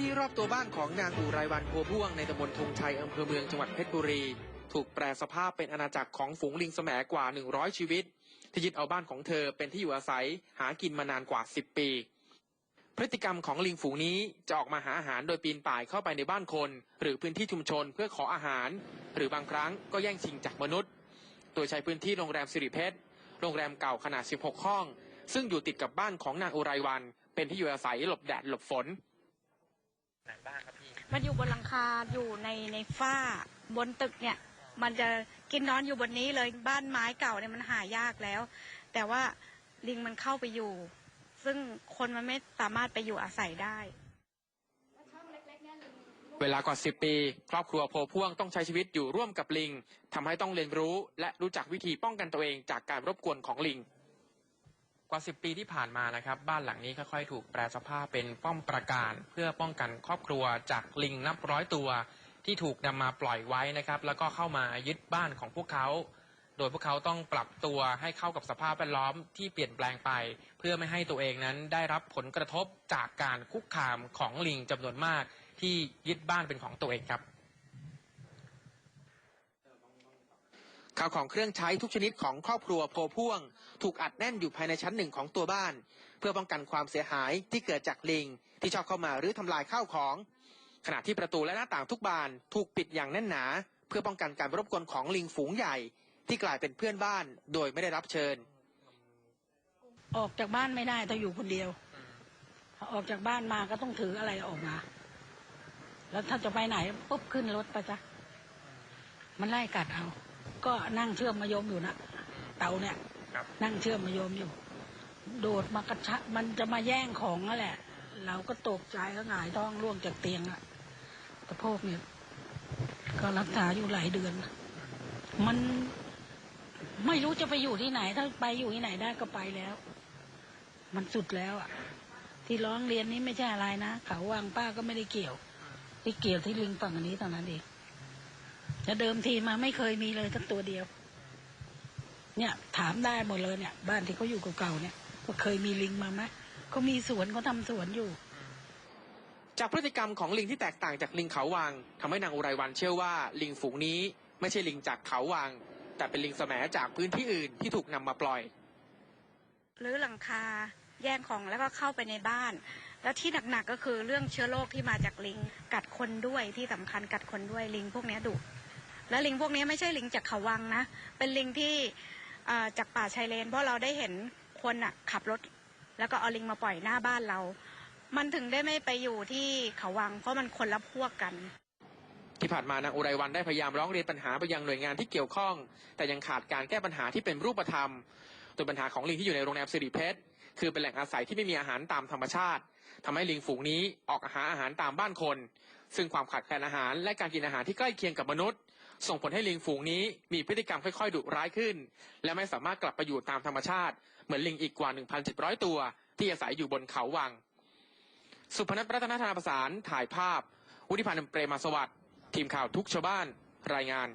ที่รอบตัวบ้านของนางอุไรวันโพพ่วงในตำบลธงชัยอำเภอเมืองจังหวัดเพชรบุรี ถูกแปลสภาพเป็นอาณาจักรของฝูงลิงแสมกว่า 100 ชีวิต ที่ยึดเอาบ้านของเธอเป็นที่อยู่อาศัยหากินมานานกว่า 10 ปี พฤติกรรมของลิงฝูงนี้จะออกมาหาอาหารโดยปีนป่ายเข้าไปในบ้านคน หรือพื้นที่ชุมชนเพื่อขออาหาร หรือบางครั้งก็แย่งชิงจากมนุษย์ โดยใช้พื้นที่โรงแรมสิริเพชรโรงแรมเก่าขนาด 16 ห้อง ซึ่งอยู่ติดกับบ้านของนางอุไรวัน เป็นที่อยู่อาศัยหลบแดดหลบฝน ไหนบ้างครับพี่มันอยู่บนหลังคาอยู่ในในฝ้าบนตึกเนี่ย มันจะกินนอนอยู่บนนี้เลยบ้านไม้เก่าเนี่ยมันหายากแล้ว แต่ว่าลิงมันเข้าไปอยู่ ซึ่งคนมันไม่สามารถไปอยู่อาศัยได้เวลากว่า 10 ปี ครอบครัวโพพ่วงต้องใช้ชีวิตอยู่ร่วมกับลิงทำให้ต้องเรียนรู้ และรู้จักวิธีป้องกันตัวเองจากการรบกวนของลิง กว่า 10 ปีที่ผ่านมานะครับบ้านหลังนี้ค่อยๆ ถูกแปลสภาพเป็นป้อมปราการ เพื่อป้องกันครอบครัวจากลิงนับร้อยตัว ที่ถูกนำมาปล่อยไว้นะครับ แล้วก็เข้ามายึดบ้านของพวกเขา โดยพวกเขาต้องปรับตัวให้เข้ากับสภาพแวดล้อมที่เปลี่ยนแปลงไป เพื่อไม่ให้ตัวเองนั้นได้รับผลกระทบจากการคุกคามของลิงจำนวนมาก ที่ยึดบ้านเป็นของตัวเองครับ ข้าวของเครื่องใช้ทุกชนิดของครอบครัวโพพ่วง ถูกอัดแน่นอยู่ภายในชั้นหนึ่งของตัวบ้าน เพื่อป้องกันความเสียหายที่เกิดจากลิง ที่ชอบเข้ามาหรือทำลายข้าวของ ขณะที่ประตูและหน้าต่างทุกบานถูกปิดอย่างแน่นหนา เพื่อป้องกันการรบกวนของลิงฝูงใหญ่ ที่กลายเป็นเพื่อนบ้าน โดยไม่ได้รับเชิญ ออกจากบ้านไม่ได้ต้องอยู่คนเดียวออกจากบ้านมาก็ต้องถืออะไรออกมา แล้วถ้าจะไปไหนปุ๊บขึ้นรถไปจ้ะมันไล่กัดเอา ก็นั่งเชื่อมมายมอยู่นะเตาเนี่ยครับนั่งเชื่อมมายมอยู่ โดดมากระชะมันจะมาแย่งของนั่นแหละ เราก็ตกใจก็หงายท้องร่วงจากเตียงอะกระโพกเนี่ย ก็รักษาอยู่หลายเดือนนะมันไม่รู้จะไปอยู่ที่ไหน ถ้าไปอยู่ที่ไหนได้ก็ไปแล้ว มันสุดแล้วอะ ที่ร้องเรียนนี้ไม่ใช่อะไรนะเขาวางป้าก็ไม่ได้เกี่ยวที่เกี่ยวที่ลิงฝั่งอันนี้เท่านั้นเอง จะเดิมทีมาไม่เคยมีเลยสักตัวเดียว เนี่ย ถามได้หมดเลยเนี่ย บ้านที่เขาอยู่เก่าๆเนี่ยว่าเคยมีลิงมาไหมเขามีสวนเขาทำสวนอยู่ จากพฤติกรรมของลิงที่แตกต่างจากลิงเขาวังทำให้นางอุไรวันเชื่อว่า ลิงฝูงนี้ไม่ใช่ลิงจากเขาวังแต่เป็นลิงแสมจากพื้นที่อื่นที่ถูกนำมาปล่อยหรือหลังคาแย่งของแล้วก็เข้าไปในบ้าน แล้วที่หนักๆก็คือเรื่องเชื้อโรคที่มาจากลิง กัดคนด้วยที่สำคัญกัดคนด้วยลิงพวกเนี้ยดุ แล้วลิงพวกนี้ไม่ใช่ลิงจากเขาวังนะ เป็นลิงที่จากป่าชายเลน เพราะเราได้เห็นคนอะขับรถ แล้วก็เอาลิงมาปล่อยหน้าบ้านเรา มันถึงได้ไม่ไปอยู่ที่เขาวัง เพราะมันคนละพวกกันที่ผ่านมานางอุไรวันได้พยายามร้องเรียนปัญหาไปยังหน่วยงานที่เกี่ยวข้อง แต่ยังขาดการแก้ปัญหาที่เป็นรูปธรรมโดยปัญหาของลิงที่อยู่ในโรงแรมสิริเพชรคือเป็นแหล่งอาศัยที่ไม่มีอาหารตามธรรมชาติทำให้ลิงฝูงนี้ออกหาอาหารตามบ้านคน ซึ่งความขาดแคลนอาหารและการกินอาหารที่ใกล้เคียงกับมนุษย์ ส่งผลให้ลิงฝูงนี้มีพฤติกรรมค่อยๆดุร้ายขึ้น และไม่สามารถกลับไปอยู่ตามธรรมชาติ เหมือนลิงอีกกว่า 1,700 ตัว ที่อาศัยอยู่บนเขาวัง สุพนัทรัตนธนาประสานถ่ายภาพ วุฒิพันธ์เปรมาสวัสดิ์ทีมข่าวทุกชาวบ้านรายงาน